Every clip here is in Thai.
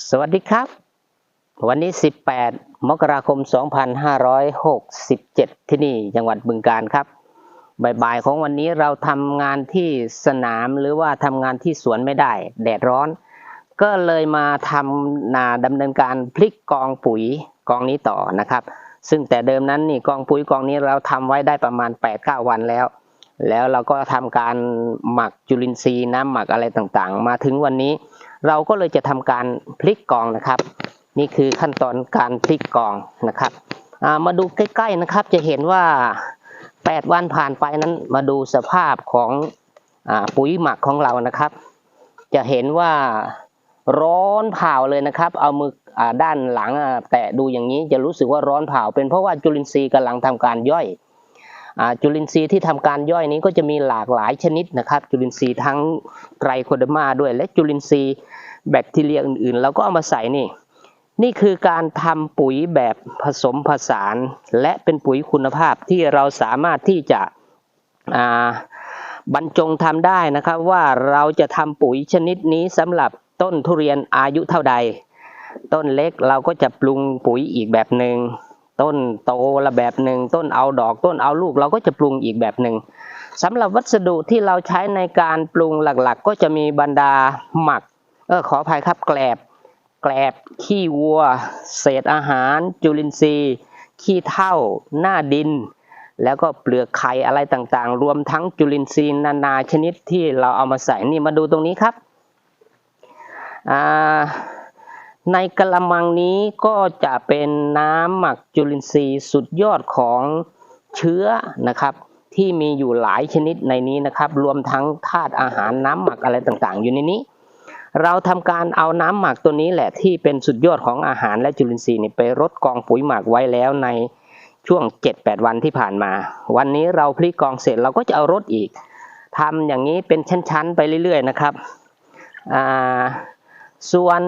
สวัสดีครับ วันนี้ 18 มกราคม 2567 ที่นี่จังหวัดบึงการครับบ่ายๆของวันนี้เราทำงานที่สนามหรือว่าทำงานที่สวนไม่ได้ แดดร้อน ก็เลยมาทำนาดำเนินการพลิกกองปุ๋ยกองนี้ต่อนะครับ ซึ่งแต่เดิมนั้นนี่กองปุ๋ยกองนี้เราทำไว้ได้ประมาณ 8-9 วันแล้ว แล้วเราก็ทำการหมักจุลินทรีย์น้ำหมักอะไรต่างๆ มาถึงวันนี้ เราก็เลยจะทำการพลิกกองนะครับ นี่คือขั้นตอนการพลิกกองนะครับามาดูใกล้ๆนะครับจะเห็นว่า 8 วันผ่านไปนั้นมาดูสภาพของอปุ๋ยหมักของเรานะครับ จะเห็นว่าร้อนเผาเลยนะครับ เอามืออด้านหลังแตะดูอย่างนี้จะรู้สึกว่าร้อนเผาเป็นเพราะว่าจุลินทรีย์กำลังทำการย่อย จุลินทรีย์ที่ทำการย่อยนี้ก็จะมีหลากหลายชนิดนะครับ จุลินทรีย์ทั้งไตรโคเดมาด้วย และจุลินทรีย์แบคทีเรียอื่นๆ เราก็เอามาใส่นี่ นี่คือการทำปุ๋ยแบบผสมผสาน และเป็นปุ๋ยคุณภาพที่เราสามารถที่จะบรรจงทำได้นะครับว่าเราจะทำปุ๋ยชนิดนี้สำหรับต้นทุเรียนอายุเท่าใด ต้นเล็กเราก็จะปรุงปุ๋ยอีกแบบหนึ่ง ต้นโตละแบบหนึ่งต้นเอาดอกต้นเอาลูกเราก็จะปรุงอีกแบบหนึ่งสำหรับวัสดุที่เราใช้ในการปรุงหลักๆ ก็จะมีบรรดาหมักเออขออภัยครับแกลบ แกลบขี้วัว เศษอาหาร จุลินทรีย์ ขี้เถ้าหน้าดิน แล้วก็เปลือกไข่อะไรต่างๆ รวมทั้งจุลินทรีย์นานาชนิดที่เราเอามาใส่นี่มาดูตรงนี้ครับอ่า ในกระมังนี้ก็จะเป็นน้ำหมักจุลินทรีย์สุดยอดของเชื้อนะครับ ที่มีอยู่หลายชนิดในนี้นะครับ รวมทั้งธาตุอาหารน้ำหมักอะไรต่างๆ อยู่ในนี้ เราทำการเอาน้ำหมักตัวนี้แหละที่เป็นสุดยอดของอาหารและจุลินทรีย์นี่ไปรดกองปุ๋ยหมักไว้แล้วในช่วง 7-8 วันที่ผ่านมา วันนี้เราพลิกกองเสร็จเราก็จะเอารดอีกทำอย่างนี้เป็นชั้นๆ ไปเรื่อยๆนะครับอ่า ส่วน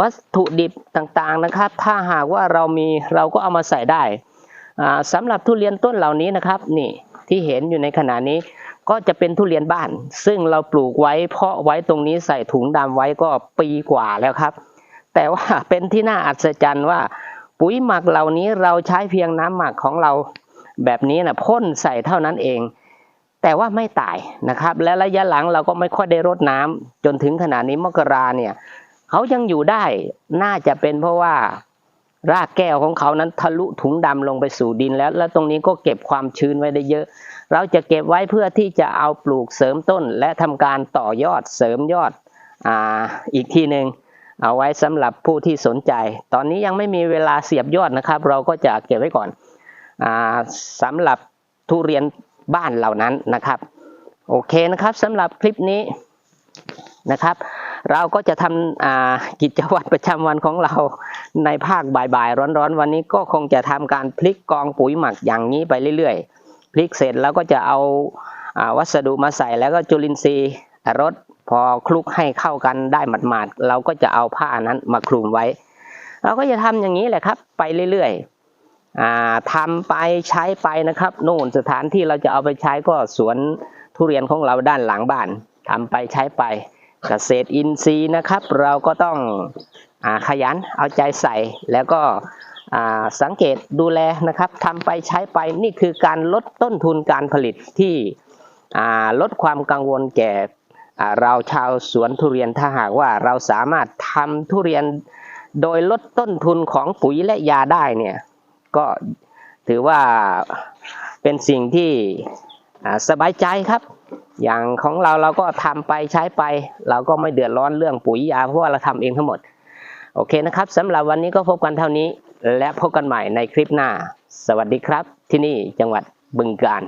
วัตถุดิบต่างๆนะครับ ถ้าหากว่าเรามีเราก็เอามาใส่ได้สำหรับทุเรียนต้นเหล่านี้นะครับนี่ที่เห็นอยู่ในขณะนี้ก็จะเป็นทุเรียนบ้าน ซึ่งเราปลูกไว้เพาะไว้ตรงนี้ใส่ถุงดำไว้ก็ปีกว่าแล้วครับ แต่ว่าเป็นที่น่าอัศจรรย์ว่า ปุ๋ยหมักเหล่านี้เราใช้เพียงน้ำหมักของเราแบบนี้นะพ่นใส่เท่านั้นเอง แต่ว่าไม่ตายนะครับ และระยะหลังเราก็ไม่ค่อยได้รดน้ำจนถึงขนาดนี้มกราเนี่ย เขายังอยู่ได้น่าจะเป็นเพราะว่ารากแก้วของเขานั้นทะลุถุงดำลงไปสู่ดินแล้ว แล้วตรงนี้ก็เก็บความชื้นไว้ได้เยอะ เราจะเก็บไว้เพื่อที่จะเอาปลูกเสริมต้น และทำการต่อยอดเสริมยอดออีกทีหนึ่งเอาไว้สำหรับผู้ที่สนใจ ตอนนี้ยังไม่มีเวลาเสียบยอดนะครับ เราก็จะเก็บไว้ก่อนอ่าสำหรับทุเรียนบ้านเหล่านั้นนะครับ โอเคนะครับสำหรับคลิปนี้นะครับ เราก็จะทำกิจวัตรประจำวันของเราในภาคบ่ายๆ ร้อนๆ วันนี้ก็คงจะทำการพลิกกองปุ๋ยหมักอย่างนี้ไปเรื่อยๆ พลิกเสร็จแล้วก็จะเอาอาวัสดุมาใส่แล้วก็จุลินทรีย์รดพอคลุกให้เข้ากันได้หมาดๆ เราก็จะเอาผ้านั้นมาคลุมไว้ เราก็จะทำอย่างนี้แหละครับ ไปเรื่อยๆทำไปใช้ไปนะครับนู่นสถานที่เราจะเอาไปใช้ก็สวนทุเรียนของเราด้านหลังบ้านทำไปใช้ไป เกษตรอินทรีย์นะครับ เราก็ต้องอขยันเอาใจใส่แล้วก็สังเกตดูแลนะครับทำไปใช้ไปนี่คือการลดต้นทุนการผลิตที่ลดความกังวลแก่เราชาวสวนทุเรียนถ้าหากว่าเราสามารถทำทุเรียนโดยลดต้นทุนของปุ๋ยและยาได้เนี่ยก็ถือว่าเป็นสิ่งที่สบายใจครับ อย่างของเราเราก็ทำไปใช้ไป เราก็ไม่เดือดร้อนเรื่องปุ๋ยยาเพราะว่าเราทำเองทั้งหมด โอเคนะครับสำหรับวันนี้ก็พบกันเท่านี้ และพบกันใหม่ในคลิปหน้า สวัสดีครับ ที่นี่จังหวัดบึงกาฬ